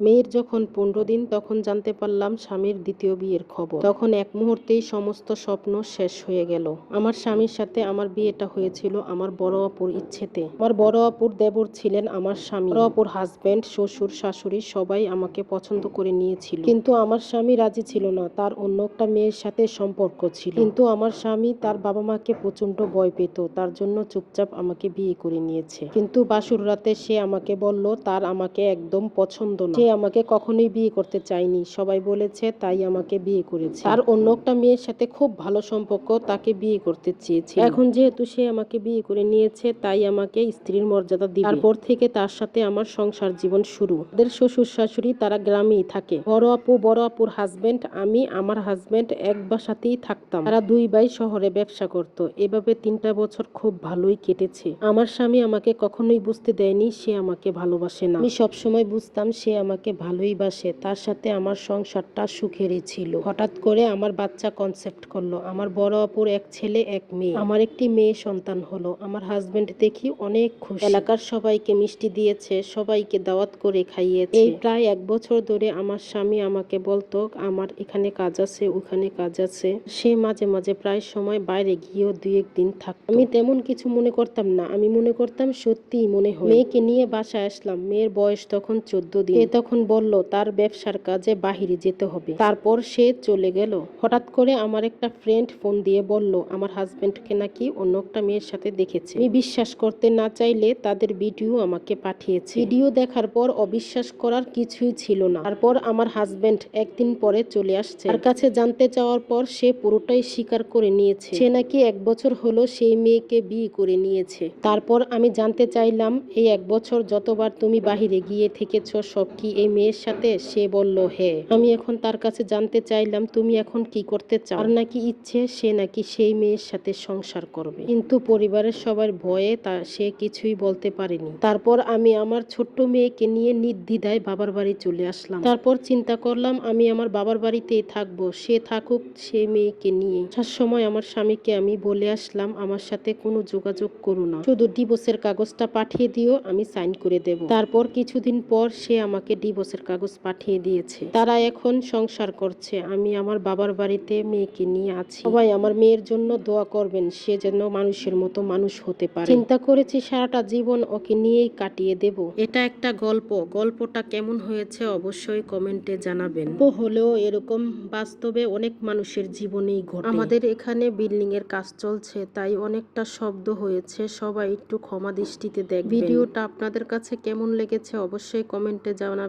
মেয়ের যখন পনেরো দিন, তখন জানতে পারলাম স্বামীর দ্বিতীয় বিয়ের খবর। তখন এক মুহূর্তেই সমস্ত স্বপ্ন শেষ হয়ে গেল। আমার স্বামীর সাথে আমার বিয়েটা হয়েছিল আমার বড় অপুর ইচ্ছেতে। আমার বড় অপুর দেবর ছিলেন আমার স্বামী। বড় অপুর হাজবেন্ড শ্বশুর, শাশুড়ি সবাই আমাকে পছন্দ করে নিয়েছিল। কিন্তু আমার স্বামী রাজি ছিল না, তার অন্য একটা মেয়ের সাথে সম্পর্ক ছিল। কিন্তু আমার স্বামী তার বাবা মাকে প্রচণ্ড ভয় পেত, তার জন্য চুপচাপ আমাকে বিয়ে করে নিয়েছে। কিন্তু বাসুর রাতে সে আমাকে বলল, তার আমাকে একদম পছন্দ না। সে আমাকে কখনোই বিয়ে করতে চায়নি। সবাই বলেছে তাই আমাকে বিয়ে করেছে। আর অন্য একটা মেয়ের সাথে খুব ভালো সম্পর্ক, তাকে বিয়ে করতে চেয়েছে। এখন যেহেতু সে আমাকে বিয়ে করে নিয়েছে, তাই আমাকে স্ত্রীর মর্যাদা দিবে। তারপর থেকে তার সাথে আমার সংসার জীবন শুরু। ওদের শ্বশুর, শাশুড়ি তারা গ্রামেই থাকে। বড় আপু, বড় আপুর হাজবেন্ড আমি আমার হাজবেন্ড এক বাসাতেই থাকতাম। তারা দুই ভাই শহরে ব্যবসা করত। এভাবে তিনটা বছর খুব ভালোই কেটেছে। আমার স্বামী আমাকে কখনোই বুঝতে দেয়নি, সে আমাকে ভালোবাসে না। আমি সবসময় বুঝতাম, সে আমাকে ভালোই বাসে, তার সাথে আমার সংসারটা সুখেরই ছিল। হঠাৎ করে আমার বাচ্চা কনসেপ্ট করল, আমার বড় অপুর এক ছেলে, এক মেয়ে। আমার একটি মেয়ে সন্তান হলো, আমার হাজবেন্ড দেখি অনেক খুশি। এলাকার সবাইকে মিষ্টি দিয়েছে, সবাইকে দাওয়াত করে খাইয়েছে। এই প্রায় এক বছর ধরে আমার স্বামী আমাকে বলতো, আমার এখানে কাজ আছে, ওখানে কাজ আছে। সে মাঝে মাঝে প্রায় সময় বাইরে গিয়েও দুই একদিন থাকতো। আমি তেমন কিছু মনে করতাম না, আমি মনে করতাম সত্যিই মনে হয়। মেয়েকে নিয়ে বাসায় আসলাম, মেয়ের বয়স তখন চোদ্দ দিন। তখন বলল, তার ব্যবসার কাজে বাহিরে যেতে হবে। তারপর সে চলে গেল। হঠাৎ করে আমার একটা ফ্রেন্ড ফোন দিয়ে বলল, আমার হাজবেন্ডকে নাকি অন্য একটা মেয়ের সাথে দেখেছে। আমি বিশ্বাস করতে না চাইলে তাদের ভিডিও আমাকে পাঠিয়েছে। ভিডিও দেখার পর অবিশ্বাস করার কিছুই ছিল না। তারপর আমার হাজবেন্ড একদিন পরে চলে আসছে। তার কাছে জানতে চাওয়ার পর সে পুরোটাই স্বীকার করে নিয়েছে। সে নাকি এক বছর হলো সেই মেয়েকে বিয়ে করে নিয়েছে। তারপর আমি জানতে চাইলাম, এই এক বছর যতবার তুমি বাহিরে গিয়ে থেকেছ, সব কি এই মেয়ের সাথে সে বলল হ্যাঁ আমি এখন তার কাছে জানতে চাইলাম, তুমি এখন কি করতে চাও? নাকি ইচ্ছে, সে নাকি সেই মেয়ের সাথে সংসার করবে। কিন্তু পরিবারের সবার ভয়ে তা সে কিছুই বলতে পারেনি। তারপর আমি আমার ছোট্ট মেয়েকে নিয়ে নির্দ্বিধায় বাবার বাড়ি চলে আসলাম। তারপর চিন্তা করলাম, আমি আমার বাবার বাড়িতেই থাকব, সে থাকুক সে মেয়েকে নিয়ে। আসার সময় আমার স্বামীকে আমি বলে আসলাম, আমার সাথে কোনো যোগাযোগ করো না। শুধু ডিভোর্সের কাগজটা পাঠিয়ে দিও, আমি সাইন করে দেব। তারপর কিছুদিন পর সে আমাকে ডিভোর্সের কাগজ পাঠিয়ে দিয়েছে। তারা এখন সংসার করছে। আমি আমার বাবার বাড়িতে মেয়েকে নিয়ে আছি। সবাই আমার মেয়ের জন্য দোয়া করবেন, সে যেন মানুষের মতো মানুষ হতে পারে। চিন্তা করেছি সারাটা জীবন ওকে নিয়েই কাটিয়ে দেব। এটা একটা গল্প। গল্পটা কেমন হয়েছে অবশ্যই কমেন্টে জানাবেন। তো হলেও এরকম বাস্তবে অনেক মানুষের জীবনেই ঘটে। আমাদের এখানে বিল্ডিং এর কাজ চলছে, তাই অনেকটা শব্দ হয়েছে। সবাই একটু ক্ষমা দৃষ্টিতে দেখ ভিডিওটা আপনাদের কাছে কেমন লেগেছে অবশ্যই কমেন্টে জানাবেন।